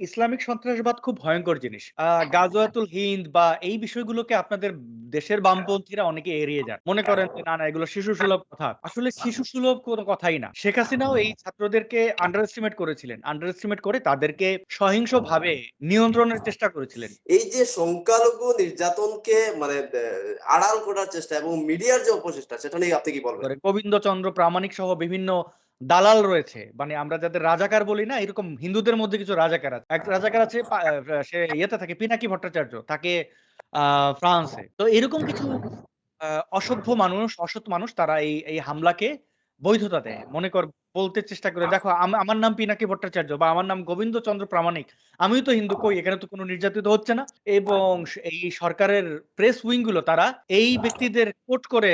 Islamic সন্ত্রাসবাদ খুব ভয়ঙ্কর জিনিস। আ গাজওয়াতুল হিন্দ বা এই বিষয়গুলোকে আপনাদের দেশের বামপন্থীরা অনেকে এড়িয়ে যান। মনে করেন না, না এগুলো শিশুসুলভ কথা। আসলে শিশুসুলভ কোনো কথাই না। শেখ হাসিনাও এই ছাত্রদেরকে আন্ডার এস্টিমেট করেছিলেন। আন্ডার এস্টিমেট করে তাদেরকে সহিংস ভাবে নিয়ন্ত্রণের চেষ্টা করেছিলেন। এই যে সংখ্যালঘু নির্যাতনকে মানে আড়াল করার চেষ্টা এবং মিডিয়ার যে অপচেষ্টা সেটা নিয়ে আপনি কি বলবেন? গোবিন্দ চন্দ্র প্রামাণিক সহ বিভিন্ন দালাল রয়েছে। মানে আমরা যাদের রাজাকার বলি না, এরকম হিন্দুদের মধ্যে কিছু রাজাকার আছে। এক রাজাকার আছে সে ইয়েতে থাকে পিনাকি ভট্টাচার্য। থাকে ফ্রান্সে। তো এরকম কিছু অসভ্য মানুষ, অসৎ মানুষ তারা এই, এই হামলাকে বৈধতা দেয়। মনে কর বলতে চেষ্টা করে দেখো আমার নাম পিনাকি ভট্টাচার্য বা আমার নাম গোবিন্দচন্দ্র প্রামাণিক। আমিও তো হিন্দু কই এখানে তো কোনো নির্যাতিত হচ্ছে না। এবং এই সরকারের প্রেস উইংগুলো তারা এই ব্যক্তিদের কোট করে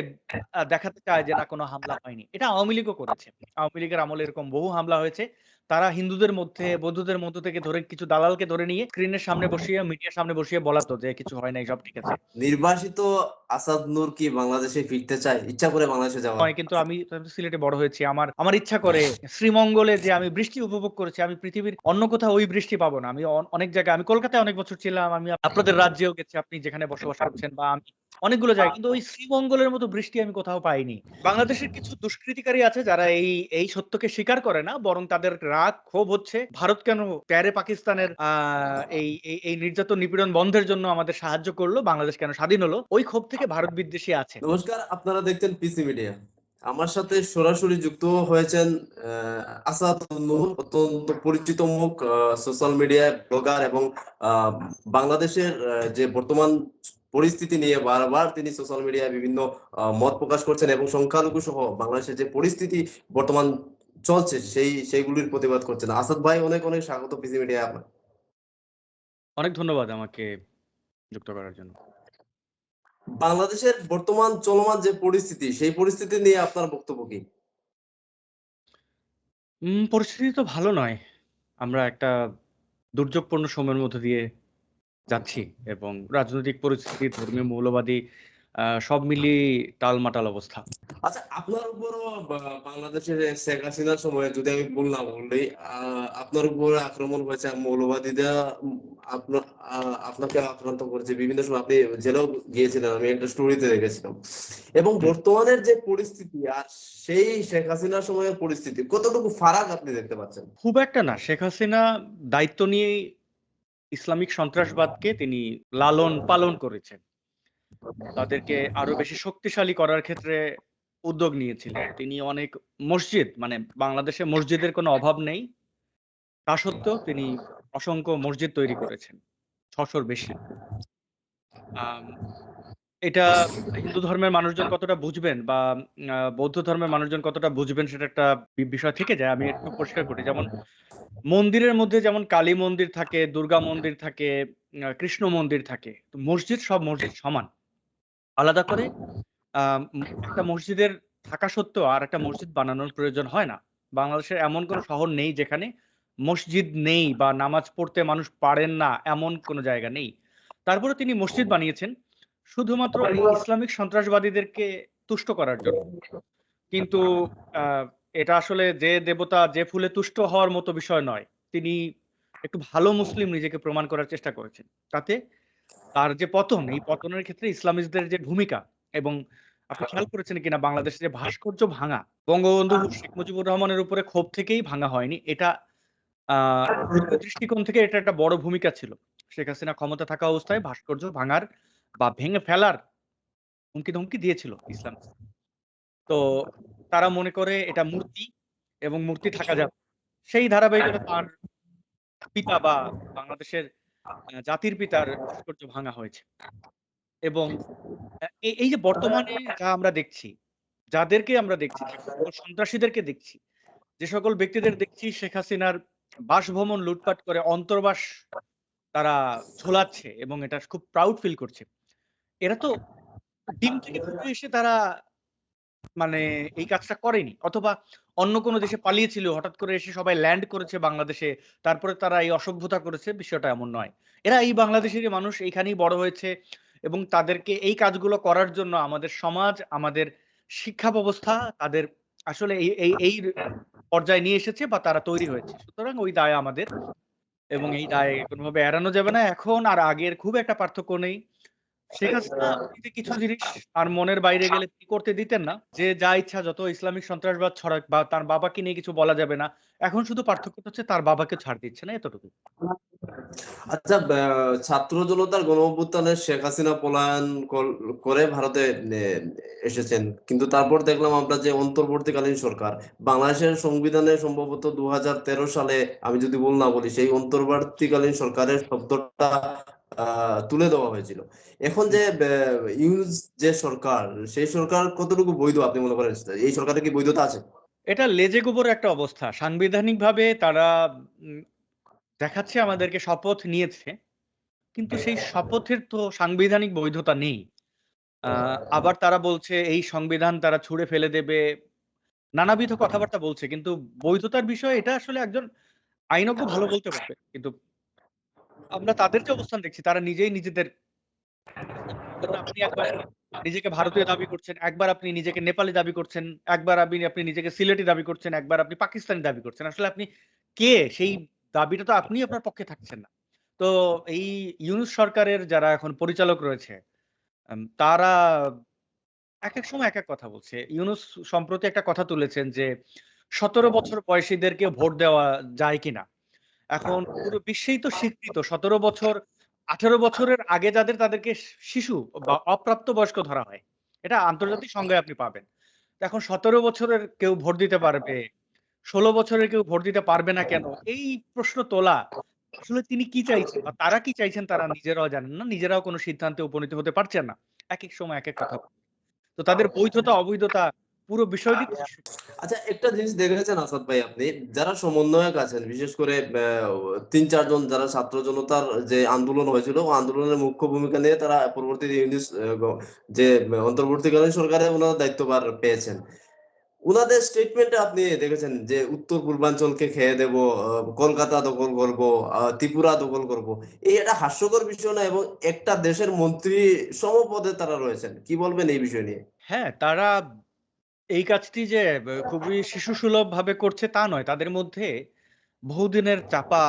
দেখাতে চায় যে না কোনো হামলা হয়নি। এটা আওয়ামী লীগও করেছে। আওয়ামী লীগের আমলে এরকম বহু হামলা হয়েছে। তারা হিন্দুদের মধ্যে, বৌদ্ধদের মধ্য থেকে ধরে কিছু দালালকে ধরে নিয়ে স্ক্রিনের সামনে বসিয়ে মিডিয়ার সামনে বসিয়ে বলাতো যে কিছু হয় নাই সব ঠিক আছে। নির্বাসিত আসাদ নূর কি বাংলাদেশে ফিরতে চায়? ইচ্ছা করে বাংলাদেশে যাওয়ার? হয় কিন্তু আমি আমি সিলেটে বড় হয়েছি। আমার আমার ইচ্ছা করে শ্রীমঙ্গলে যে আমি বৃষ্টি উপভোগ করেছি আমি পৃথিবীর অন্য কোথাও ওই বৃষ্টি পাবো না। আমি অনেক জায়গায় আমি কলকাতায় অনেক বছর ছিলাম। আমি আপনাদের রাজ্যেও গেছি আপনি যেখানে বসবাস করছেন বা আমি অনেকগুলো জায়গায় কিন্তু ওই শ্রীমঙ্গলের মতো বৃষ্টি আমি কোথাও পাইনি। বাংলাদেশের কিছু দুষ্কৃতিকারী আছে যারা এই, এই সত্যকে স্বীকার করে না বরং তাদের রাগ ক্ষোভ হচ্ছে ভারত কেন প্যারে পাকিস্তানের এই, এই নির্যাতন নিপীড়ন বন্ধের জন্য আমাদের সাহায্য করল, বাংলাদেশ কেন স্বাধীন হলো। ওই ক্ষোভ থেকে ভারত বিদ্বেষী আছে। নমস্কার, আপনারা দেখছেন পিসি মিডিয়া। আমার সাথে সরাসরি যুক্ত হয়েছেন আসাদ নূর অত্যন্ত পরিচিত মুখ সোশ্যাল মিডিয়ায় ব্লগার এবং বাংলাদেশের যে বর্তমান পরিস্থিতি নিয়ে বারবার তিনি সোশ্যাল মিডিয়ায় বিভিন্ন মত প্রকাশ করছেন এবং সংখ্যালঘু সহ বাংলাদেশের যে পরিস্থিতি বর্তমান চলছে সেই সেইগুলির প্রতিবাদ করছেন। আসাদ ভাই অনেক, অনেক স্বাগত পিসি মিডিয়ায় আপনার। অনেক ধন্যবাদ আমাকে যুক্ত করার জন্য। বাংলাদেশের বর্তমান চলমান যে পরিস্থিতি সেই পরিস্থিতি নিয়ে আপনার বক্তব্য কি? পরিস্থিতি তো ভালো নয়। আমরা একটা দুর্যোগপূর্ণ সময়ের মধ্যে দিয়ে যাচ্ছি এবং রাজনৈতিক পরিস্থিতি, ধর্মীয় মৌলবাদী সব মিলিয়ে টালমাটাল অবস্থা। আচ্ছা আপনার উপরও বাংলাদেশের শেখ হাসিনার সময়ে যদি আমি ভুল না বলি আপনার উপর আক্রমণ হয়েছে মৌলবাদীরা উম আপনা আ আপনাকে আক্রান্ত করেছে। বিভিন্ন সময় আপনি জেলেও গিয়েছিলেন। আমি একটা স্টোরিতে দেখেছিলাম। এবং বর্তমানের যে পরিস্থিতি আর সেই শেখ হাসিনার সময়ের পরিস্থিতি কতটুকু ফারাক আপনি দেখতে পাচ্ছেন? খুব একটা না। শেখ হাসিনা দায়িত্ব নিয়েই ইসলামিক সন্ত্রাসবাদকে তিনি লালন পালন করেছেন। তাদেরকে আরও বেশি শক্তিশালী করার ক্ষেত্রে উদ্যোগ নিয়েছিলেন। তিনি অনেক মসজিদ মানে বাংলাদেশে মসজিদের কোনো অভাব নেই। তা সত্ত্বেও তিনি অসংখ্য মসজিদ তৈরি করেছেন। ছশোর বেশি। এটা হিন্দু ধর্মের মানুষজন কতটা বুঝবেন বা বৌদ্ধ ধর্মের মানুষজন কতটা বুঝবেন সেটা একটা বিষয় থেকে যায়। আমি একটু পরিষ্কার করি। যেমন মন্দিরের মধ্যে যেমন কালী মন্দির থাকে, দুর্গা মন্দির থাকে, কৃষ্ণ মন্দির থাকে। তো মসজিদ সব মসজিদ সমান। আলাদা করে একটা মসজিদের থাকা সত্ত্বেও আর একটা মসজিদ বানানোর প্রয়োজন হয় না। বাংলাদেশের এমন কোনো শহর নেই যেখানে মসজিদ নেই বা নামাজ পড়তে মানুষ পারেন না এমন কোনো জায়গা নেই। তারপরেও তিনি মসজিদ বানিয়েছেন, শুধুমাত্র ইসলামিক সন্ত্রাসবাদীদেরকে তুষ্ট করার জন্য। কিন্তু এটা আসলে যে দেবতা যে ফুলে তুষ্ট হওয়ার মতো বিষয় নয়। তিনি একটু ভালো মুসলিম নিজেকে প্রমাণ করার চেষ্টা করেছেন। তাতে তার যে পতন এই পতনের ক্ষেত্রে ইসলামিস্টদের যে ভূমিকা এবং আপনি খেয়াল করেছেন কিনা বাংলাদেশের যে ভাস্কর্য ভাঙা বঙ্গবন্ধু শেখ মুজিবুর রহমানের উপরে ক্ষোভ থেকেই ভাঙা হয়নি। এটা দৃষ্টিকোণ থেকে এটা একটা বড় ভূমিকা ছিল। শেখ হাসিনা ক্ষমতা থাকা অবস্থায় ভাস্কর্য ভাঙার বা ভেঙে ফেলার হুমকি-ধমকি দিয়েছিল ইসলাম। তো তারা মনে করে এটা মূর্তি এবং মূর্তি থাকা যাবে। সেই ধারাবাহিকতা তার পিতা বা বাংলাদেশের জাতির পিতার ভাস্কর্য ভাঙা হয়েছে। এবং এই যে বর্তমানে যা আমরা দেখছি, যাদেরকে আমরা দেখছি, সন্ত্রাসীদেরকে দেখছি, যে সকল ব্যক্তিদের দেখছি শেখ হাসিনার বাসভবন লুটপাট করে অন্তর্বাস তারা ঝোলাচ্ছে এবং এটা খুব প্রাউড ফিল করছে। এরা তো ডিম থেকে ফুটে এসে তারা মানে এই কাজটা করেনি। অথবা অন্য কোনো দেশে পালিয়েছিল হঠাৎ করে এসে সবাই ল্যান্ড করেছে বাংলাদেশে। তারপরে তারা এই অসভ্যতা করেছে বিষয়টা এমন নয়। এরা এই বাংলাদেশেরই মানুষ এইখানেই বড় হয়েছে এবং তাদেরকে এই কাজগুলো করার জন্য আমাদের সমাজ, আমাদের শিক্ষা ব্যবস্থা তাদের আসলে এই এই পর্যায়ে নিয়ে এসেছে বা তারা তৈরি হয়েছে। সুতরাং ওই দায় আমাদের। এবং এই দায় কোনোভাবে এড়ানো যাবে না এখন আর আগের খুব একটা পার্থক্য নেই শেখ হাসিনা কিছু জিনিস তার মনের বাইরে গেলে তিনি করতে দিতেন না? যে যা ইচ্ছা যত ইসলামিক সন্ত্রাসবাদ ছড়াক বা তার বাবাকে নিয়ে কিছু বলা যাবে না এখন শুধু পার্থক্যটা হচ্ছে তার বাবাকে ছাড় দিচ্ছে না এতটুকু আচ্ছা ছাত্র জনতার গণ অভ্যুত্থানে শেখ হাসিনা পলায়ন কর- ভারতে এসেছেন। কিন্তু তারপর দেখলাম আমরা যে অন্তর্বর্তীকালীন সরকার বাংলাদেশের সংবিধানে সম্ভবত দু হাজার তেরো সালে আমি যদি ভুল না বলি সেই অন্তর্বর্তীকালীন সরকারের শব্দটা তুলে দেওয়া হয়েছিল। এখন যে ইউনুস যে সরকার সেই সরকার কতটুকু বৈধ আপনি মনে করেন? এই সরকারের কি বৈধতা আছে? এটা লেজে গোবর একটা অবস্থা। সাংবিধানিকভাবে তারা দেখাচ্ছে আমাদেরকে শপথ নিয়েছে কিন্তু সেই শপথের তো সাংবিধানিক বৈধতা নেই। আহ, আবার তারা বলছে এই সংবিধান তারা ছুঁড়ে ফেলে দেবে। নানাবিধ কথাবার্তা বলছে কিন্তু বৈধতার বিষয়ে এটা আসলে একজন আইনজ্ঞ ভালো বলতে পারবে। কিন্তু আমরা তাদের যে অবস্থান দেখছি, তারা নিজেই নিজেদের আপনি একবার নিজেকে ভারতীয় দাবি করছেন, একবার আপনি নিজেকে নেপালি দাবি করছেন, একবার আপনি আপনি নিজেকে সিলেটি দাবি করছেন, একবার আপনি পাকিস্তানি দাবি করছেন। আসলে আপনি কে? সেই দাবিটা তো আপনি আপনার পক্ষে থাকছেন না। তো এই ইউনুস সরকারের যারা এখন পরিচালক রয়েছে তারা এক এক সময় এক এক কথা বলছে। ইউনুস সম্প্রতি একটা কথা তুলেছেন যে, সতেরো বছর বয়সীদেরকে ভোট দেওয়া যায় কিনা? এখন পুরো বিশ্বেই তো স্বীকৃত সতেরো বছর আঠেরো বছরের আগে যাদের তাদেরকে শিশু বা অপ্রাপ্ত বয়স্ক ধরা হয় এটা আন্তর্জাতিক সংজ্ঞায় আপনি পাবেন। এখন সতেরো বছরের কেউ ভোট দিতে পারবে ষোলো বছরের কেউ ভোট দিতে পারবে না কেন? এই প্রশ্ন তোলা আসলে তিনি কি চাইছেন বা তারা কি চাইছেন তারা নিজেরাও জানেন না নিজেরাও কোনো সিদ্ধান্তে উপনীত হতে পারছেন না। এক এক সময় এক এক কথা তো তাদের বৈধতা অবৈধতা পুরো বিষয়টি আচ্ছা। একটা জিনিস দেখেছেন আসাদ ভাই আপনি? যারা সমন্বয়ক আছেন বিশেষ করে তিন চারজন যারা ছাত্র জনতার যে আন্দোলন হয়েছিল আন্দোলনের মুখ্য ভূমিকা নিয়ে তারা পরবর্তীতে ইউনিস যে অন্তর্বর্তীকালীন সরকারে ওনারা দায়িত্বভার পেয়েছেন। উনাদের স্টেটমেন্টে আপনি দেখেছেন যে উত্তর পূর্বাঞ্চলকে খেয়ে দেব কলকাতা দখল করব আহ, ত্রিপুরা দখল করব। এই একটা হাস্যকর বিষয় না এবং একটা দেশের মন্ত্রী সমপদে তারা রয়েছেন। কি বলবেন এই বিষয় নিয়ে? হ্যাঁ তারা এই কাজটি যে খুবই শিশু সুলভ ভাবে করছে তা নয়। তাদের মধ্যে বহুদিনের চাপা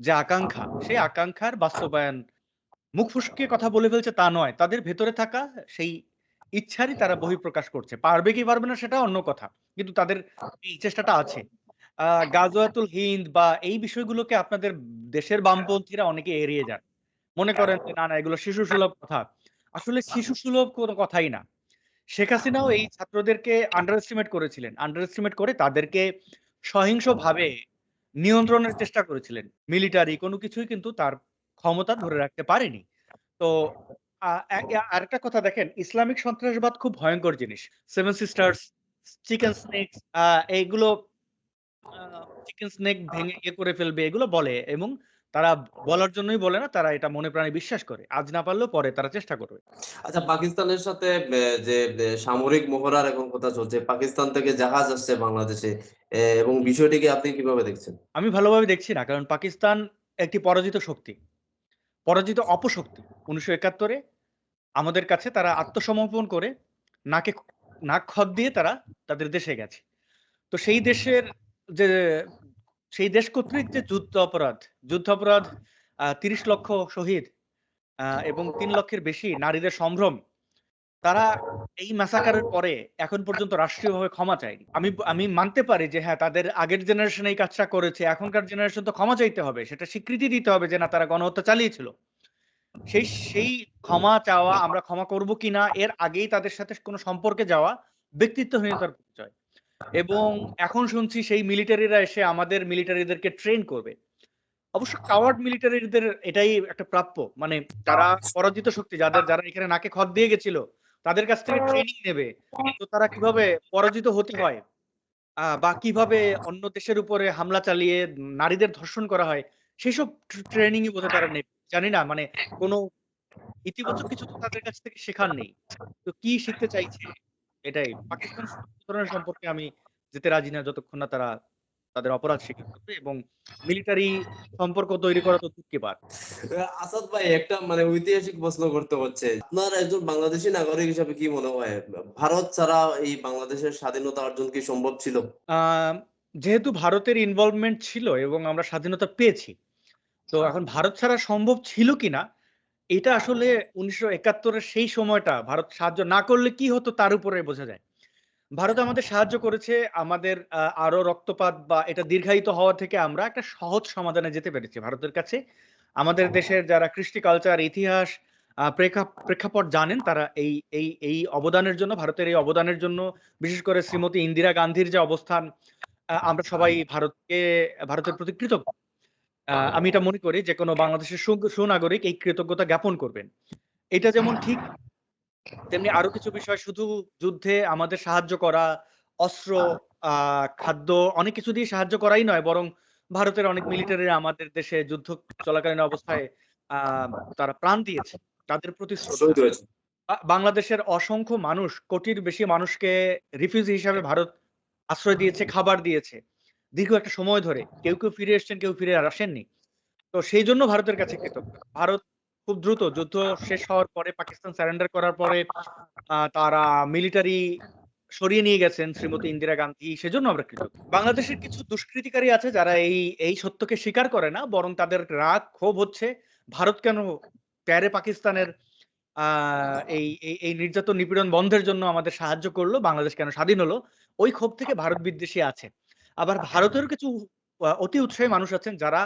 যে আকাঙ্ক্ষা, সেই আকাঙ্ক্ষার বাস্তবায়ন মুখ ফুসকে কথা বলে ফেলছে তা নয়। তাদের ভেতরে থাকা সেই ইচ্ছারই তারা বহিঃপ্রকাশ করছে। পারবে কি পারবে না সেটা অন্য কথা, কিন্তু তাদের এই চেষ্টাটা আছে। গাজওয়াতুল হিন্দ বা এই বিষয়গুলোকে আপনাদের দেশের বামপন্থীরা অনেকে এড়িয়ে যান। মনে করেন যে, না না, এগুলো শিশু সুলভ কথা। আসলে শিশু সুলভ কোনো কথাই না। শেখ হাসিনাও এই ছাত্রদেরকে আন্ডার এস্টিমেট করেছিলেন। আন্ডার এস্টিমেট করে তাদেরকে সহিংসভাবে নিয়ন্ত্রণের চেষ্টা করেছিলেন। মিলিটারি কোনো কিছুই কিন্তু তার ক্ষমতা ধরে রাখতে পারেনি। তো আরেকটা কথা দেখেন, ইসলামিক সন্ত্রাসবাদ খুব ভয়ঙ্কর জিনিস। সেভেন সিস্টার্স চিকেন স্নেকস এইগুলো চিকেন স্নেক ভেঙে ইয়ে করে ফেলবে, এগুলো বলে এবং তারা বলার জন্যই বলে না তারা এটা মনে প্রাণে বিশ্বাস করে। আজ না পারলেও পরে তারা চেষ্টা করবে। আচ্ছা পাকিস্তানের সাথে যে সামরিক মহড়ার এখন কথা চলছে পাকিস্তান থেকে জাহাজ আসছে বাংলাদেশে এবং বিষয়টিকে আপনি কীভাবে দেখছেন? আমি ভালোভাবে দেখছি না কারণ পাকিস্তান একটি পরাজিত শক্তি পরাজিত অপশক্তি। উনিশশো একাত্তরে আমাদের কাছে তারা আত্মসমর্পণ করে নাকে নাক খত দিয়ে তারা তাদের দেশে গেছে। তো সেই দেশের যে সেই দেশ কর্তৃক যে যুদ্ধ অপরাধ যুদ্ধ অপরাধ তিরিশ লক্ষ শহীদ এবং তিন লক্ষের বেশি নারীদের সম্ভ্রম, তারা এই ম্যাসাকারের পরে এখন পর্যন্ত রাষ্ট্রীয়ভাবে ক্ষমা চায়নি। আমি আমি মানতে পারি যে হ্যাঁ তাদের আগের জেনারেশন এই কাজটা করেছে, এখনকার জেনারেশন তো ক্ষমা চাইতে হবে, সেটা স্বীকৃতি দিতে হবে যে, না, তারা গণহত্যা চালিয়েছিল। সেই সেই ক্ষমা চাওয়া আমরা ক্ষমা করব কিনা, এর আগেই তাদের সাথে কোনো সম্পর্কে যাওয়া ব্যক্তিত্বহীনতার এবং এখন শুনছি সেই মিলিটারিরা এসে আমাদের মিলিটারিদেরকে ট্রেন করবে। অবশ্য কাওয়ার্ড মিলিটারিদের এটাই একটা প্রাপ্য। মানে যারা পরাজিত শক্তি যাদের যারা এখানে নাকে খত দিয়ে গেছিল তাদের কাছ থেকে ট্রেনিং নেবে। তো তারা কীভাবে পরাজিত হতে হয়? বা কীভাবে অন্য দেশের উপরে হামলা চালিয়ে নারীদের ধর্ষণ করা হয়? সেই সব ট্রেনিংই বোধহয় তারা নেবে। জানি না মানে কোনো ইতিবাচক কিছু তো তাদের কাছ থেকে শেখার নেই। তো কি শিখতে চাইছে? এটাই। পাকিস্তান ধরনের সম্পর্কে আমি যেতে রাজি না যতক্ষণ না তারা তাদের অপরাধ স্বীকার করবে এবং মিলিটারি সম্পর্ক তৈরি করা তো আহ, আসাদ ভাই একটা মানে ঐতিহাসিক প্রশ্ন করতে হচ্ছে। আপনার একজন বাংলাদেশী নাগরিক হিসাবে কি মনে হয়? ভারত ছাড়া এই বাংলাদেশের স্বাধীনতা অর্জন কি সম্ভব ছিল? আহ, যেহেতু ভারতের ইনভলভমেন্ট ছিল এবং আমরা স্বাধীনতা পেয়েছি তো এখন ভারত ছাড়া সম্ভব ছিল কিনা এটা আসলে উনিশশো একাত্তরের সেই সময়টা ভারত সাহায্য না করলে কি হতো তার উপরে বোঝা যায়। ভারত আমাদের সাহায্য করেছে, আমাদের আরও রক্তপাত বা এটা দীর্ঘায়িত হওয়া থেকে আমরা একটা সহজ সমাধানে যেতে পেরেছি ভারতের কাছে। আমাদের দেশের যারা কৃষ্টি কালচার ইতিহাস প্রেক্ষাপট জানেন তারা এই এই এই অবদানের জন্য, ভারতের এই অবদানের জন্য, বিশেষ করে শ্রীমতী ইন্দিরা গান্ধীর যে অবস্থান আমরা সবাই ভারতকে, ভারতের প্রতি কৃতজ্ঞ। আমি এটা মনে করি যে কোনো বাংলাদেশের সুনাগরিক এই কৃতজ্ঞতা জ্ঞাপন করবেন। এটা যেমন ঠিক তেমনি আরও কিছু বিষয় শুধু যুদ্ধে আমাদের সাহায্য করা অস্ত্র খাদ্য অনেক কিছু দিয়ে সাহায্য করাই নয় বরং ভারতের অনেক মিলিটারি আমাদের দেশে যুদ্ধ চলাকালীন অবস্থায় আহ তারা প্রাণ দিয়েছে তাদের প্রতি বাংলাদেশের অসংখ্য মানুষ কোটির বেশি মানুষকে রিফিউজি হিসাবে ভারত আশ্রয় দিয়েছে খাবার দিয়েছে। দীর্ঘ একটা সময় ধরে কেউ কেউ ফিরে এসেছেন, কেউ ফিরে আর আসেননি। তো সেই জন্য ভারতের কাছে কৃতজ্ঞ। ভারত খুব দ্রুত যুদ্ধ শেষ হওয়ার পরে, পাকিস্তান স্যারেন্ডার করার পরে তারা মিলিটারি সরিয়ে নিয়ে গেছেন শ্রীমতী ইন্দিরা গান্ধী। সেজন্য আমরা কৃতজ্ঞ। বাংলাদেশের কিছু দুষ্কৃতিকারী আছে যারা এই এই সত্যকে স্বীকার করে না, বরং তাদের রাগ, ক্ষোভ হচ্ছে, ভারত কেন প্যারে পাকিস্তানের এই- এই নির্যাতন নিপীড়ন বন্ধের জন্য আমাদের সাহায্য করল, বাংলাদেশ কেন স্বাধীন হলো, ওই ক্ষোভ থেকে ভারত বিদ্বেষী আছে। আবার ভারতের কিছু অতি উৎসাহী মানুষ আছেন যারা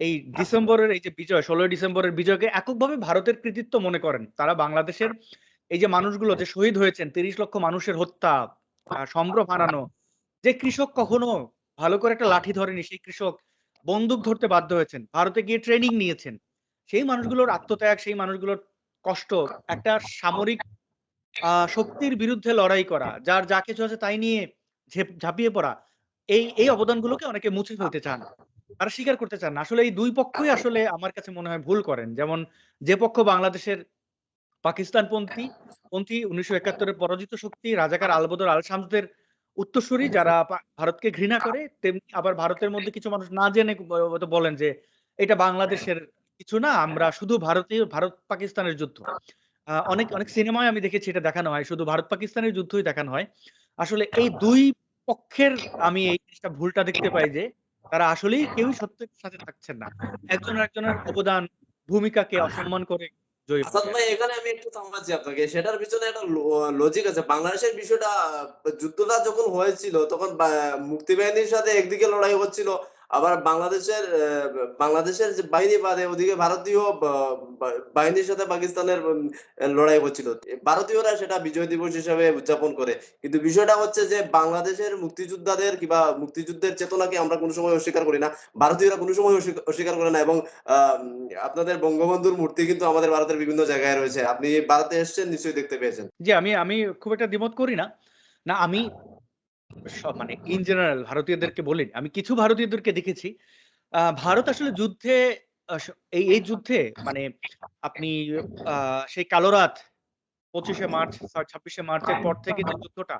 এই ডিসেম্বরের এই যে বিজয় ষোলোই ডিসেম্বরের বিজয়কে এককভাবে ভারতের কৃতিত্ব মনে করেন। তারা বাংলাদেশের এই যে মানুষগুলো যে শহীদ হয়েছেন তিরিশ লক্ষ মানুষের হত্যা সম্ভ্রম হারানো যে কৃষক কখনো ভালো করে একটা লাঠি ধরেনি সেই কৃষক বন্দুক ধরতে বাধ্য হয়েছেন ভারতে গিয়ে ট্রেনিং নিয়েছেন। সেই মানুষগুলোর আত্মত্যাগ সেই মানুষগুলোর কষ্ট একটা সামরিক আহ, শক্তির বিরুদ্ধে লড়াই করা যার যা কিছু আছে তাই নিয়ে ঝেপ- ঝাঁপিয়ে পড়া এই এই অবদানগুলোকে অনেকে মুছে ফেলতে চান তারা স্বীকার করতে চান না। আসলে এই দুই পক্ষই আসলে আমার কাছে মনে হয় ভুল করেন। যেমন যে পক্ষ বাংলাদেশের পাকিস্তানপন্থী পন্থী উনিশশো একাত্তরের পরাজিত শক্তি রাজাকার আলবদর আল শামসদের উত্তরসূরি যারা ভারতকে ঘৃণা করে তেমনি আবার ভারতের মধ্যে কিছু মানুষ না জেনে বলেন যে এটা বাংলাদেশের কিছু না আমরা শুধু ভারতীয় ভারত পাকিস্তানের যুদ্ধ। আহ, অনেক অনেক সিনেমায় আমি দেখেছি এটা দেখানো হয়। শুধু ভারত পাকিস্তানের যুদ্ধই দেখানো হয়। আসলে এই দুই পক্ষের আমি এই জিনিসটা ভুলটা দেখতে পাই যে, তারা আসলেই কেউই সত্যের সাথে থাকছেন না। একজন একজনের অবদান, ভূমিকাকে অসম্মান করে এখানে আমি একটু থামাচ্ছি আপনাকে। সেটার পিছনে একটা লজিক আছে। বাংলাদেশের বিষয়টা, যুদ্ধটা যখন হয়েছিল, তখন মুক্তি মুক্তিবাহিনীর সাথে একদিকে লড়াই হচ্ছিল। আবার বাংলাদেশের বাংলাদেশের যে বাহিনী বাদে ওদিকে ভারতীয় বাহিনীর সাথে পাকিস্তানের লড়াই হচ্ছিল। ভারতীয়রা সেটা বিজয় দিবস হিসাবে উদযাপন করে। কিন্তু বিষয়টা হচ্ছে যে বাংলাদেশের মুক্তিযোদ্ধাদের কিংবা মুক্তিযুদ্ধের চেতনাকে আমরা কোনো সময় অস্বীকার করি না। ভারতীয়রা কোনো সময় অস্বীকার- করে না এবং আপনাদের বঙ্গবন্ধুর মূর্তি কিন্তু আমাদের ভারতের বিভিন্ন জায়গায় রয়েছে। আপনি ভারতে এসেছেন, নিশ্চয়ই দেখতে পেয়েছেন। জি, আমি আমি খুব একটা দ্বিমত করি না। না, আমি মানে ইন জেনারেল ভারতীয়দেরকে বলি আমি কিছু ভারতীয়দেরকে দেখেছি। ভারত আসলে যুদ্ধে এই এই যুদ্ধে মানে আপনি সেই কালো রাত পঁচিশে মার্চ ছাব্বিশে মার্চের পর থেকে যে যুদ্ধটা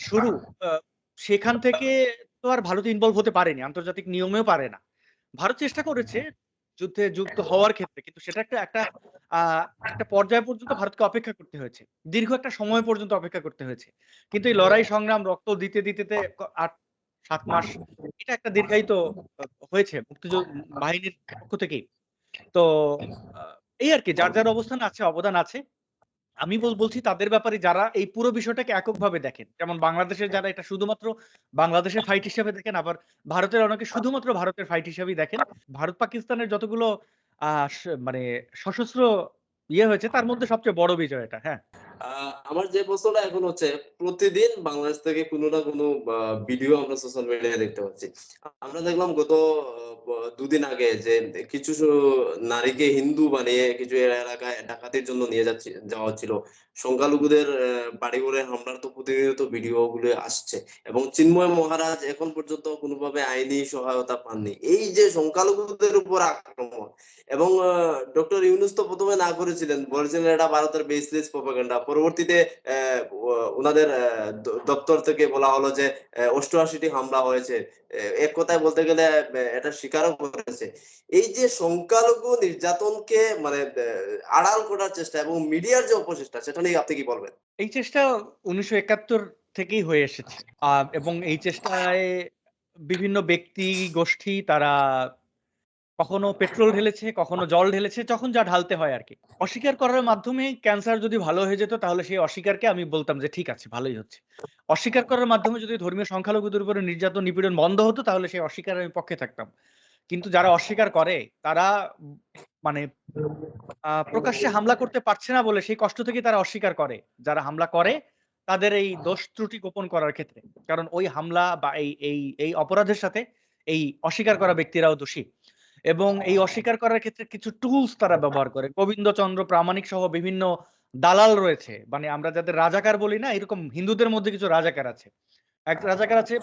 শুরু সেখান থেকে তো আর ভারত ইনভলভ হতে পারেনি। আন্তর্জাতিক নিয়মেও পারে না। ভারত চেষ্টা করেছে যুদ্ধে যুক্ত হওয়ার ক্ষেত্রে কিন্তু সেটা একটা একটা আহ, একটা পর্যায় পর্যন্ত ভারতকে অপেক্ষা করতে হয়েছে। দীর্ঘ একটা সময় পর্যন্ত অপেক্ষা করতে হয়েছে। কিন্তু এই লড়াই সংগ্রাম রক্ত দিতে দিতে আট সাত মাস এটা একটা দীর্ঘায়িত হয়েছে মুক্তিযুদ্ধ বাহিনীর পক্ষ থেকেই। তো এই আর কি যার যার অবস্থান আছে অবদান আছে আমি বলছি তাদের ব্যাপারে যারা এই পুরো বিষয়টাকে এককভাবে দেখেন। যেমন বাংলাদেশের যারা এটা শুধুমাত্র বাংলাদেশের ফাইট হিসেবে দেখেন আবার ভারতের অনেকে শুধুমাত্র ভারতের ফাইট হিসেবেই দেখেন। ভারত পাকিস্তানের যতগুলো আহ মানে সশস্ত্র ইয়ে হয়েছে তার মধ্যে সবচেয়ে বড় বিজয় এটা হ্যাঁ। আমার যে প্রশ্নটা এখন হচ্ছে, প্রতিদিন বাংলাদেশ থেকে কোনো না কোনো ভিডিও আমরা সোশ্যাল মিডিয়ায় দেখতে পাচ্ছি। আমরা দেখলাম গত দুদিন আগে যে কিছু নারীকে হিন্দু বানিয়ে কিছু এলাকায় ডাকাতির জন্য নিয়ে যাচ্ছে, যাওয়া হচ্ছিল। সংখ্যালঘুদের বাড়ি বাড়িঘরে হামলার তো প্রতিনিয়ত ভিডিও গুলো আসছে। এবং চিন্ময় মহারাজ এখন পর্যন্ত কোনোভাবে আইনি সহায়তা পাননি। এই যে সংখ্যালঘুদের উপর আক্রমণ এবং ডক্টর ইউনুস তো প্রথমে না করেছিলেন, বলেছিলেন এটা ভারতের বেসলেস প্রপাগান্ডা। পরবর্তীতে ওনাদের দপ্তর থেকে বলা হলো যে অষ্টআশিটি হামলা হয়েছে। এক কথায় বলতে গেলে এটা স্বীকারও করেছে। এই যে সংখ্যালঘু নির্যাতনকে মানে আড়াল করার চেষ্টা এবং মিডিয়ার যে অপচেষ্টা, সেটা নিয়ে আপনি কি বলবেন? এই চেষ্টা উনিশশো একাত্তর থেকেই হয়ে এসেছে। এবং এই চেষ্টায় বিভিন্ন ব্যক্তি, গোষ্ঠী তারা কখনো পেট্রোল ঢেলেছে, কখনো জল ঢেলেছে, যখন যা ঢালতে হয় আর কি অস্বীকার করার মাধ্যমে ক্যান্সার যদি ভালো হয়ে যেত তাহলে সেই অস্বীকারকে আমি বলতাম যে ঠিক আছে ভালোই হচ্ছে। অস্বীকার করার মাধ্যমে যদি ধর্মীয় সংখ্যালঘুদের উপরে নির্যাতন নিপীড়ন বন্ধ হতো তাহলে সেই অস্বীকারের আমি পক্ষে থাকতাম। কিন্তু যারা অস্বীকার করে তারা মানে প্রকাশ্যে হামলা করতে পারছে না বলে সেই কষ্ট থেকেই তারা অস্বীকার করে। যারা হামলা করে তাদের এই দোষ ত্রুটি গোপন করার ক্ষেত্রে। কারণ ওই হামলা বা এই এই এই অপরাধের সাথে এই অস্বীকার করা ব্যক্তিরাও দোষী। এবং এই অস্বীকার করার ক্ষেত্রে কিছু টুলস তারা ব্যবহার করে। গোবিন্দচন্দ্র প্রামাণিক সহ বিভিন্ন দালাল রয়েছে। মানে আমরা যাদের রাজাকার বলি না এরকম হিন্দুদের মধ্যে কিছু রাজাকার আছে। এক রাজাকার আছে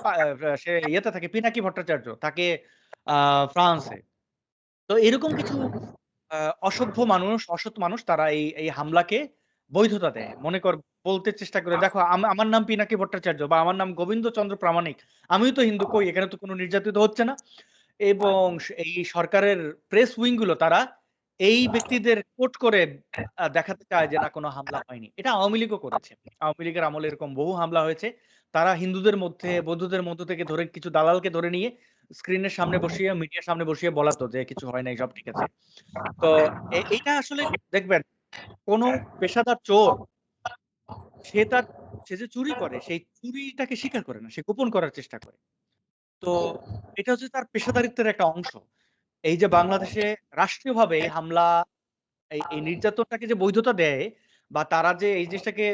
সে ইয়েতে থাকে পিনাকি ভট্টাচার্য থাকে ফ্রান্সে। তো এরকম কিছু অসভ্য মানুষ, অসৎ মানুষ তারা এই এই হামলাকে বৈধতা দেয়। মনে কর বলতে চেষ্টা করে দেখো আমার নাম পিনাকি ভট্টাচার্য বা আমার নাম গোবিন্দচন্দ্র প্রামাণিক। আমিও তো হিন্দু কই এখানে তো কোনো নির্যাতিত হচ্ছে না। এবং এই সরকারের প্রেস উইংগুলো তারা এই ব্যক্তিদের কোট করে দেখাতে চায় যে না কোনো হামলা হয়নি। এটা আওয়ামী লীগও করেছে। আওয়ামী লীগের আমলে এরকম বহু হামলা হয়েছে। তারা হিন্দুদের মধ্যে, বৌদ্ধদের মধ্য থেকে ধরে কিছু দালালকে ধরে নিয়ে স্ক্রিনের সামনে বসিয়ে মিডিয়ার সামনে বসিয়ে বলাতো যে কিছু হয় নাই সব ঠিক আছে। তো এ এইটা আসলে দেখবেন কোন পেশাদার চোর সে তার সে যে চুরি করে সেই চুরিটাকে স্বীকার করে না। সে গোপন করার চেষ্টা করে। তো এটা হচ্ছে তার পেশাদারিত্বের একটা অংশ। এই যে বাংলাদেশে রাষ্ট্রীয়ভাবে এই হামলা এই, নির্যাতনটাকে যে বৈধতা দেয় বা তারা যে এই জিনিসটাকে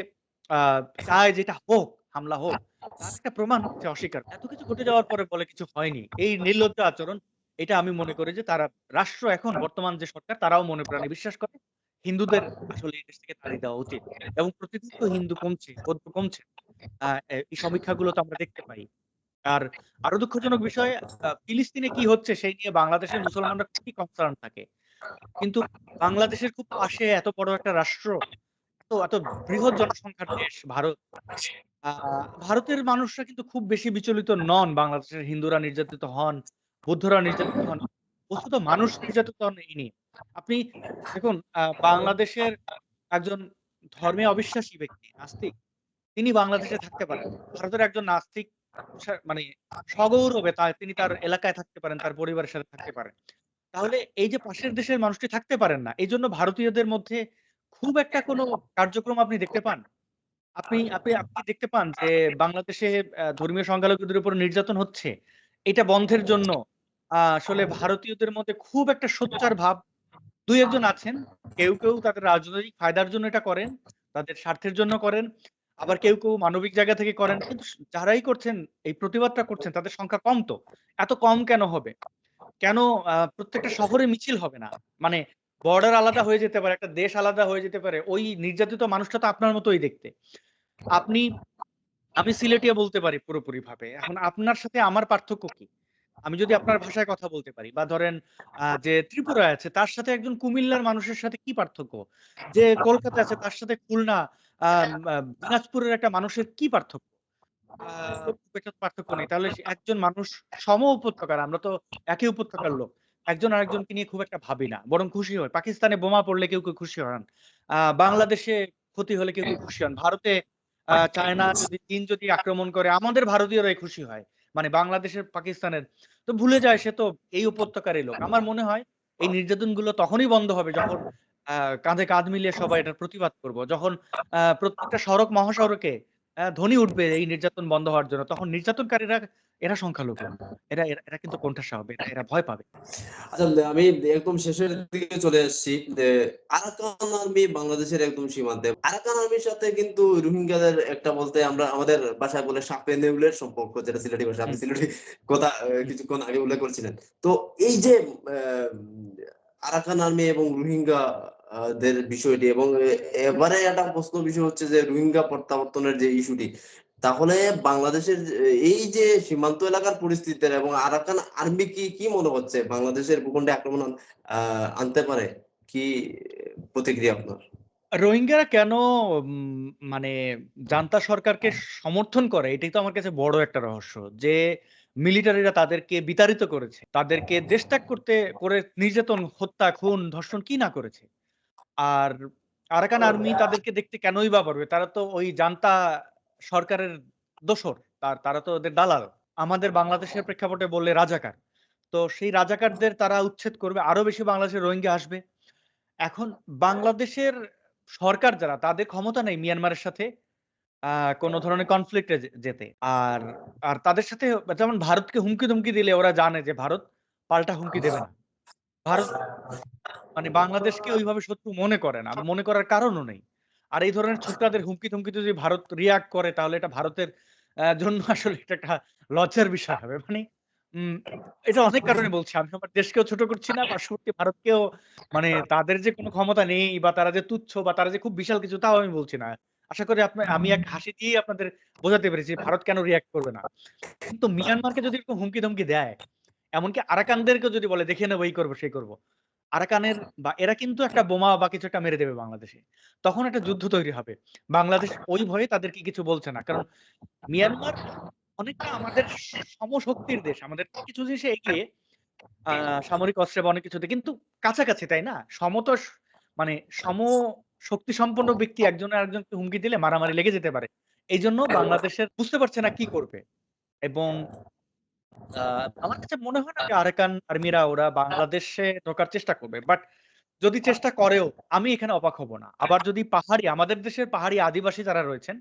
চায় যে এটা হোক, হামলা হোক। তার একটা প্রমাণ হচ্ছে অস্বীকার। এত কিছু ঘটে যাওয়ার পরে বলে কিছু হয়নি। এই নির্লজ্জ আচরণ এটা আমি মনে করি যে তারা রাষ্ট্র এখন বর্তমান যে সরকার তারাও মনে প্রাণে বিশ্বাস করে। হিন্দুদের আসলে এই দেশ থেকে তাড়িয়ে দেওয়া উচিত। এবং প্রতিদিন তো হিন্দু কমছে, বৌদ্ধ কমছে। আ এ এই সমীক্ষাগুলো তো আমরা দেখতে পাই। আর আরও দুঃখজনক বিষয় ফিলিস্তিনে কি হচ্ছে সেই নিয়ে বাংলাদেশের মুসলমানরা খুবই কনসার্ন থাকে। কিন্তু বাংলাদেশের খুব পাশে এত বড় একটা রাষ্ট্র, এত এত বৃহৎ জনসংখ্যার দেশ ভারত। ভারতের মানুষরা কিন্তু খুব বেশি বিচলিত নন বাংলাদেশের হিন্দুরা নির্যাতিত হন, বৌদ্ধরা নির্যাতিত হন। বস্তুত মানুষ নির্যাতিত হন এই নিয়ে। আপনি দেখুন বাংলাদেশের একজন ধর্মে অবিশ্বাসী ব্যক্তি, নাস্তিক। তিনি বাংলাদেশে থাকতে পারেন। ভারতের একজন নাস্তিক মানে সগৌরবে তা তিনি তার এলাকায় থাকতে পারেন, তার পরিবারের সাথে থাকতে পারেন। তাহলে এই যে পাশের দেশের মানুষটি থাকতে পারেন না। এই জন্য ভারতীয়দের মধ্যে খুব একটা কোনো কার্যক্রম আপনি দেখতে পান? আপনি আপনি আপনি দেখতে পান যে বাংলাদেশে ধর্মীয় সংখ্যালঘুদের উপর নির্যাতন হচ্ছে। এটা বন্ধের জন্য আসলে ভারতীয়দের মধ্যে খুব একটা সোচ্চার ভাব দুই একজন আছেন। কেউ, কেউ তাদের রাজনৈতিক ফায়দার জন্য এটা করেন, তাদের স্বার্থের জন্য করেন। আবার কেউ, কেউ মানবিক জায়গা থেকে করেন। কিন্তু যারাই করছেন এই প্রতিবাদটা করছেন তাদের সংখ্যা কম তো। এত কম কেন হবে? কেন প্রত্যেকটা শহরে মিছিল হবে না? মানে বর্ডার আলাদা হয়ে যেতে পারে, একটা দেশ আলাদা হয়ে যেতে পারে। ওই নির্যাতিত মানুষটা তো আপনার মতোই দেখতে। আপনি আমি সিলেটিয়া বলতে পারি পুরোপুরিভাবে। এখন আপনার সাথে আমার পার্থক্য কি? আমি যদি আপনার ভাষায় কথা বলতে পারি বা ধরেন যে ত্রিপুরা আছে তার সাথে একজন কুমিল্লার মানুষের সাথে কি পার্থক্য? যে কলকাতায় আছে তার সাথে খুলনা দিনাজপুরের একটা মানুষের কি পার্থক্য? পার্থক্য নেই। তাহলে একজন মানুষ সম উপত্যকার। আমরা তো একই উপত্যকার লোক। একজন আরেকজনকে নিয়ে খুব একটা ভাবি না। বরং খুশি হয় পাকিস্তানে বোমা পড়লে কেউ, কেউ খুশি হন। বাংলাদেশে ক্ষতি হলে কেউ, কেউ খুশি হন। ভারতে চায়না যদি চীন যদি আক্রমণ করে আমাদের ভারতীয়রাই খুশি হয়। মানে বাংলাদেশের পাকিস্তানের তো ভুলে যায় সে তো এই উপত্যকারই লোক। আমার মনে হয় এই নির্যাতনগুলো তখনই বন্ধ হবে যখন কাঁধে কাঁধ মিলিয়ে সবাই এটার প্রতিবাদ করব। যখন প্রত্যেকটা সড়ক, মহাসড়কে ধ্বনি উঠবে এই নির্যাতন বন্ধ হওয়ার জন্য। তখন নির্যাতনকারীরা এরা সংখ্যালঘু। এরা এরা এরা কিন্তু কোণঠাসা হবে। এরা ভয় পাবে। আচ্ছা আমি একদম শেষের দিকে চলে আসছি আরাকান আর্মি বাংলাদেশের একদম সীমান্তে। আরাকান আর্মির সাথে কিন্তু রোহিঙ্গাদের একটা বলতে আমরা আমাদের ভাষায় বলে সাপে নেউলের সম্পর্ক যেটা সিলেটি ভাষায় আপনি। সিলেটি কথা কিছুক্ষণ আগে উল্লেখ করছিলেন। তো এই যে আরাকান আর্মি এবং রোহিঙ্গা দের বিষয়টি এবং এবারে একটা প্রশ্ন বিষয় হচ্ছে যে রোহিঙ্গা প্রত্যাবর্তনের যে ইস্যুটি। তাহলে বাংলাদেশের এই যে সীমান্ত এলাকার পরিস্থিতির এবং আরাকান আর্মি কি, কি মনে হচ্ছে বাংলাদেশের ভূখণ্ডে আক্রমণ আনতে পারে? কি প্রতিক্রিয়া আপনার? রোহিঙ্গারা কেন মানে জান্তা সরকারকে সমর্থন করে এটাই তো আমার কাছে বড় একটা রহস্য। যে মিলিটারিরা তাদেরকে বিতাড়িত করেছে। তাদেরকে দেশত্যাগ করতে করে নির্যাতন, হত্যা, খুন, ধর্ষণ কি না করেছে। আর আরাকান আর্মি তাদেরকে দেখতে কেনই বা পারবে? তারা তো ওই জান্তা সরকারের দোসর। তার তারা তো ওদের দালাল। আমাদের বাংলাদেশের প্রেক্ষাপটে বললে রাজাকার। তো সেই রাজাকারদের তারা উচ্ছেদ করবে আরও বেশি বাংলাদেশের রোহিঙ্গা আসবে এখন বাংলাদেশের সরকার যারা তাদের ক্ষমতা নেই মিয়ানমারের সাথে আহ কোনো ধরনের কনফ্লিক্টে যেতে আর আর তাদের সাথে যেমন ভারতকে হুমকি ধুমকি দিলে ওরা জানে যে ভারত পাল্টা হুমকি দেবে না ভারত মানে বাংলাদেশকে ওইভাবে শত্রু মনে করে না। মনে করার কারণও নেই। আর এই ধরনের ছোট্টাদের হুমকি ধুমকিতে যদি ভারত রিয়াক্ট করে তাহলে এটা ভারতের জন্য আসলে এটা একটা লজ্জার বিষয় হবে। মানে এটা অনেক কারণে বলছি। আমি আমার দেশকেও ছোট করছি না পার্শ্ববর্তী ভারতকেও মানে তাদের যে কোনো ক্ষমতা নেই বা তারা যে তুচ্ছ বা তারা যে খুব বিশাল কিছু তাও আমি বলছি না। আশা করি আপনার আমি এক হাসি দিয়ে আপনাদের বোঝাতে পেরেছি ভারত কেন রিয়াক্ট করবে না। কিন্তু মিয়ানমারকে যদি এরকম হুমকি ধমকি দেয় এমনকি আরাকানদেরকে যদি বলে দেখে নেব এই করব সেই করব। আরাকানের বা এরা কিন্তু একটা বোমা বা কিছু একটা মেরে দেবে বাংলাদেশে। তখন একটা যুদ্ধ তৈরি হবে। বাংলাদেশ ওই ভয়ে তাদেরকে কিছু বলছে না। কারণ মিয়ানমার অনেকটা আমাদের সমশক্তির দেশ। আমাদের কিছু জিনিসে এগিয়ে সামরিক অস্ত্রে বা অনেক কিছুতে কিন্তু কাছাকাছি তাই না? সমত মানে সম শক্তি সম্পন্ন ব্যক্তি একজন আরেকজনকে হুমকি দিলে মারামারি লেগে যেতে পারে। এই জন্য বাংলাদেশের বুঝতে পারছে না কি করবে। এবং আমার কাছে মনে হয় না যে আরাকান আর্মিরা ওরা বাংলাদেশে ঢোকার চেষ্টা করবে বাট যদি চেষ্টা করেও আমি এখানে অবাক হব না। আবার যদি পাহাড়ি, আমাদের দেশের পাহাড়ি আদিবাসী যারা রয়েছেন,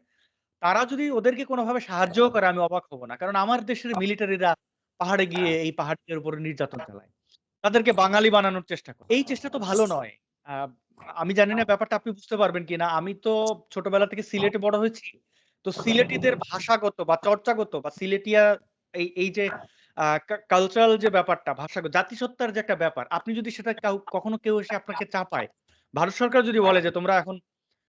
তারা যদি ওদেরকে কোনোভাবে সাহায্য করে, আমি অবাক হব না। কারণ আমার দেশের মিলিটারিরা পাহাড়ে গিয়ে এই পাহাড়ের উপরে নির্যাতন চালায়। তাদেরকে বাঙালি বানানোর চেষ্টা করে। এই চেষ্টা তো ভালো নয়। আমি জানি না ব্যাপারটা আপনি বুঝতে পারবেন কিনা। আমি তো ছোটবেলা থেকে সিলেটে বড় হয়েছি। তো সিলেটিদের ভাষাগত বা চর্চাগত বা সিলেটিয়া এই এই যে কালচারাল যে ব্যাপারটা ভাষাগত জাতিসত্তার যে একটা ব্যাপার আপনি যদি সেটা কখনো কেউ এসে আপনাকে চাপায় ভারত সরকার যদি বলে যে তোমরা এখন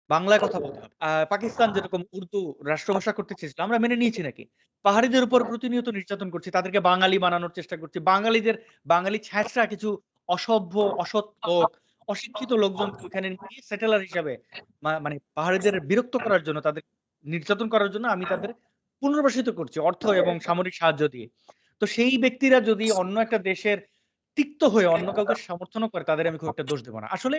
বাংলায় কথা বলতে হবে পাকিস্তান যেরকম উর্দু রাষ্ট্রভাষা করতে চেয়েছিল আমরা মেনে নিয়েছি নাকি? পাহাড়িদের উপর প্রতিনিয়ত নির্যাতন করছি তাদেরকে বাঙালি বানানোর চেষ্টা করছি বাঙালিদের বাঙালি ছ্যাঁচড়া কিছু অসভ্য অসৎ লোক অশিক্ষিত লোকজন এখানে নিয়ে সেটেলার হিসাবে মানে পাহাড়িদের বিরক্ত করার জন্য তাদের নির্যাতন করার জন্য আমি তাদের পুনর্বাসিত করছি অর্থ এবং সামরিক সাহায্য দিয়ে। তো সেই ব্যক্তিরা যদি অন্য একটা দেশের তিক্ত হয়ে অন্য কাউকে সমর্থনও করে তাদের আমি খুব একটা দোষ দেবো না। আসলে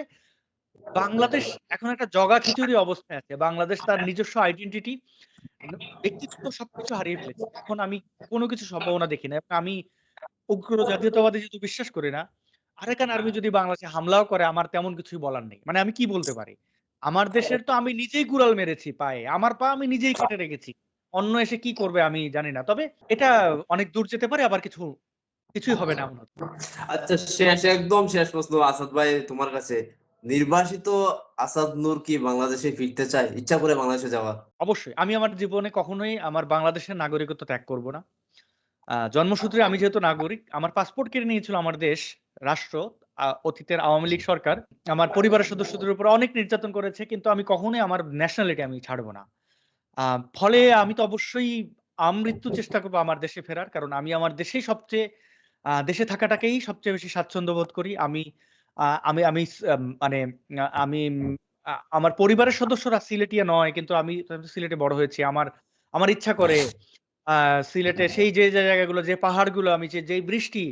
বাংলাদেশ এখন একটা জগা খিচুড়ি অবস্থায় আছে। বাংলাদেশ তার নিজস্ব আইডেন্টিটি ব্যক্তিত্ব সবকিছু হারিয়ে ফেলেছে। এখন আমি কোনো কিছু সম্ভাবনা দেখি না। আমি উগ্র জাতীয়তাবাদী যেহেতু বিশ্বাস করি না আরেকান আর্মি যদি বাংলাদেশে হামলাও করে আমার তেমন কিছুই বলার নেই। মানে আমি কি বলতে পারি? আমার দেশের তো আমি নিজেই কুড়াল মেরেছি পায়ে। আমার পা আমি নিজেই কেটে রেখেছি। অন্য এসে কি করবে আমি জানি না। তবে এটা অনেক দূর যেতে পারে আবার কিছু কিছুই হবে না। আচ্ছা শেষ একদম শেষ প্রশ্ন আসাদ ভাই তোমার কাছে। নির্বাসিত আসাদ নূর কি বাংলাদেশে ফিরতে চায়? ইচ্ছা করে বাংলাদেশে যাওয়া অবশ্যই আমি আমার জীবনে কখনোই আমার বাংলাদেশের নাগরিকত্ব ত্যাগ করব না। আহ, জন্মসূত্রে আমি যেহেতু নাগরিক আমার পাসপোর্ট কেড়ে নিয়েছিল আমার দেশ রাষ্ট্র অতীতের আওয়ামী লীগ সরকার। আমার পরিবারের সদস্যদের উপর অনেক নির্যাতন করেছে কিন্তু আমি কখনোই আমার ন্যাশনালিটি আমি ছাড়বো না। ফলে আমি তো অবশ্যই আমৃত্যু চেষ্টা করব আমার দেশে ফেরার। কারণ আমি আমার দেশেই সবচেয়ে দেশে থাকাটাকেই সবচেয়ে বেশি স্বাচ্ছন্দ্য বোধ করি। আমি আমি আমি মানে আমি আমার পরিবারের সদস্যরা সিলেটিয়া নয় কিন্তু আমি আমি সিলেটে বড় হয়েছি। আমার আমার ইচ্ছা করে সিলেটে সেই যে যে জায়গাগুলো যে পাহাড়গুলো আমি যে যেই বৃষ্টি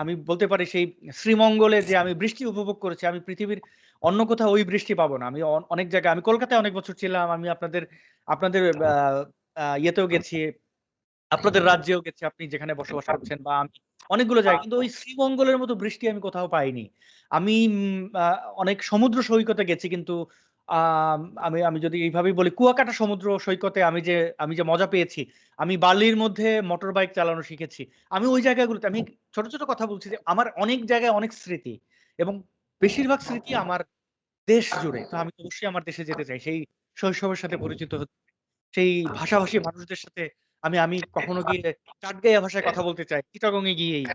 আমি বলতে পারি সেই শ্রীমঙ্গলে যে আমি বৃষ্টি উপভোগ করেছি আমি পৃথিবীর অন্য কোথাও ওই বৃষ্টি পাবো না। আমি অনেক জায়গায় আমি কলকাতায় অনেক বছর ছিলাম আমি আপনাদের আপনাদের আহ, আহ, ইয়েতেও গেছি আপনাদের রাজ্যেও গেছি আপনি যেখানে বসবাস করছেন বা আমি অনেকগুলো জায়গায় কিন্তু ওই শ্রীমঙ্গলের মতো বৃষ্টি আমি কোথাও পাইনি। আমি অনেক সমুদ্র সৈকতে গেছি কিন্তু আমি আমি যদি এইভাবেই বলি কুয়াকাটা সমুদ্র সৈকতে আমি যে আমি যে মজা পেয়েছি আমি বালির মধ্যে মোটর বাইক চালানো শিখেছি। আমি ওই জায়গাগুলোতে আমি ছোট ছোট কথা বলছি যে আমার অনেক জায়গায় অনেক স্মৃতি এবং বেশিরভাগ স্মৃতি আমার দেশ জুড়ে তো আমি অবশ্যই আমার দেশে যেতে চাই। সেই শৈশবের সাথে পরিচিত হতে সেই ভাষাভাষী মানুষদের সাথে আমি আমি কখনো গিয়ে চাটগাইয়া ভাষায় কথা বলতে চাই চিটাগং এ গিয়েই।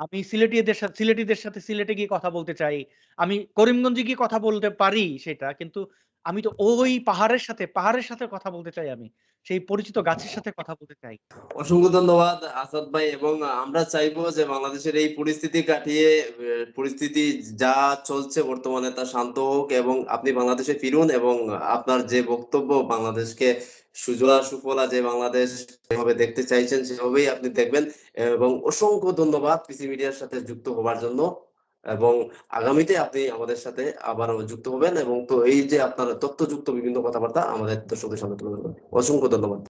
আমি সিলেটিদের সাথে সিলেটিদের সাথে সিলেটে গিয়ে কথা বলতে চাই। আমি করিমগঞ্জে গিয়ে কথা বলতে পারি সেটা কিন্তু আমি তো ওই পাহাড়ের সাথে পাহাড়ের সাথে কথা বলতে চাই আমি। সেই পরিচিত গাছের সাথে কথা বলতে চাই। অসংখ্য ধন্যবাদ আসাদ ভাই, এবং আমরা চাইব যে বাংলাদেশের এই পরিস্থিতি কাটিয়ে পরিস্থিতি যা চলছে বর্তমানে তা শান্ত হোক এবং আপনি বাংলাদেশে ফিরুন এবং আপনার যে বক্তব্য বাংলাদেশকে সুজলা সুফলা যে বাংলাদেশ যেভাবে দেখতে চাইছেন সেভাবেই আপনি দেখবেন। এবং অসংখ্য ধন্যবাদ পিসি মিডিয়ার সাথে যুক্ত হবার জন্য। এবং আগামীতে আপনি আমাদের সাথে আবার যুক্ত হবেন এবং তো এই যে আপনার তথ্যযুক্ত বিভিন্ন কথাবার্তা আমাদের দর্শকদের সামনে তুলে ধরবেন। অসংখ্য ধন্যবাদ।